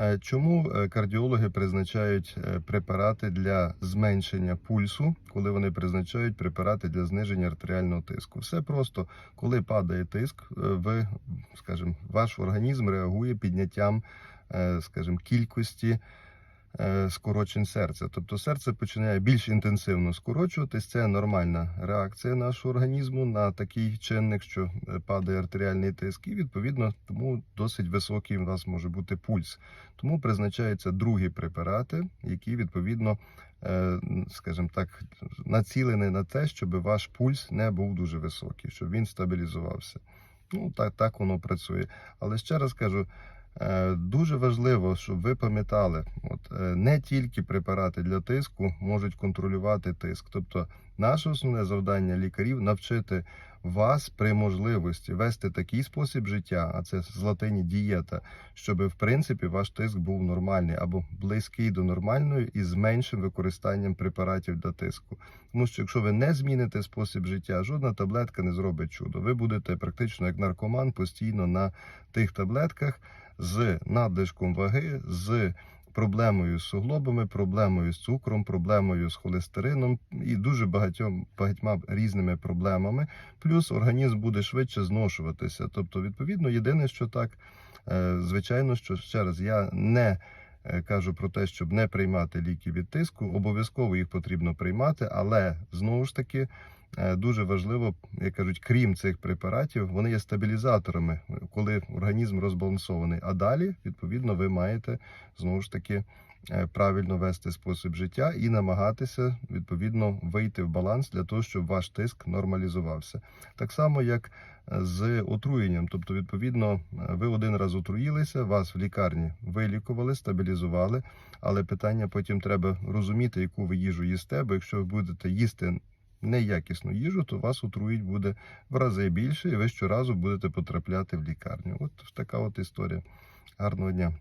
Е, Чому е, кардіологи призначають е, препарати для зменшення пульсу, коли вони призначають препарати для зниження артеріального тиску? Все просто, коли падає тиск, ви, скажімо, ваш організм реагує підняттям, скажімо, кількості скорочень серця. Тобто серце починає більш інтенсивно скорочуватись. Це нормальна реакція нашого організму на такий чинник, що е, падає артеріальний тиск, і відповідно тому досить високий у вас може бути пульс. Тому призначаються другі препарати, які відповідно, е, скажімо так, націлені на те, щоб ваш пульс не був дуже високий, щоб він стабілізувався. Ну так, так воно працює. Але ще раз кажу. Е, Дуже важливо, щоб ви пам'ятали, от е, не тільки препарати для тиску можуть контролювати тиск. Тобто, наше основне завдання лікарів навчити вас при можливості вести такий спосіб життя, а це з латині дієта, щоб в принципі ваш тиск був нормальний або близький до нормального і з меншим використанням препаратів для тиску. Тому що якщо ви не зміните спосіб життя, жодна таблетка не зробить чудо. Ви будете практично як наркоман постійно на тих таблетках з надлишком ваги, з проблемою з суглобами, проблемою з цукром, проблемою з холестерином і дуже багатьом багатьма різними проблемами. Плюс організм буде швидше зношуватися. Тобто, відповідно, єдине, що так, е, звичайно, що ще раз я не е, кажу про те, щоб не приймати ліки від тиску. Обов'язково їх потрібно приймати, але знову ж таки. Е, Дуже важливо, як кажуть, крім цих препаратів, вони є стабілізаторами, коли організм розбалансований. А далі, відповідно, ви маєте знову ж таки е, правильно вести спосіб життя і намагатися відповідно вийти в баланс для того, щоб ваш тиск нормалізувався. Так само, як е, з отруєнням. Тобто, відповідно, е, ви один раз отруїлися, вас в лікарні вилікували, стабілізували. Але питання потім треба розуміти, яку ви їжу їсте, бо якщо ви будете їсти неякісну їжу, то вас отруїть буде в рази більше, і ви щоразу будете потрапляти в лікарню. От така от історія. Гарного дня.